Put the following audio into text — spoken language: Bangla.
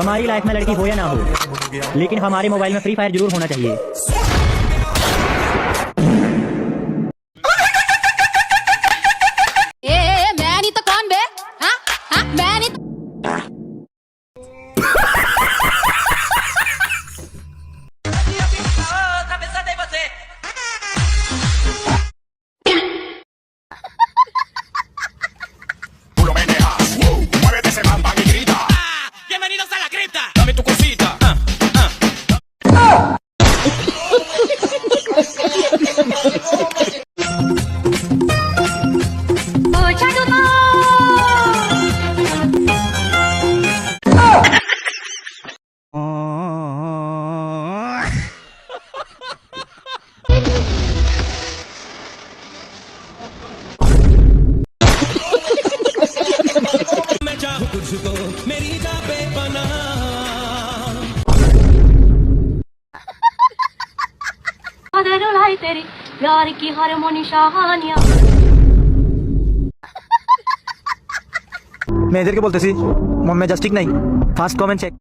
हमारी लाइफ में लड़की हो या ना हो लेकिन हमारे मोबाइल में फ्री फायर ज़रूर होना चाहिए ए, मैं नहीं तो कौन बे हा? हा? मैं नहीं तो la cripta. Dame tu cosita. ah, ah. कदर लाई तेरी प्यार की हारमोनी शाहानिया মেয়েদেরকে বলতেছি মন মেজাজ ঠিক নাই ফার্স্ট কমেন্ট চেক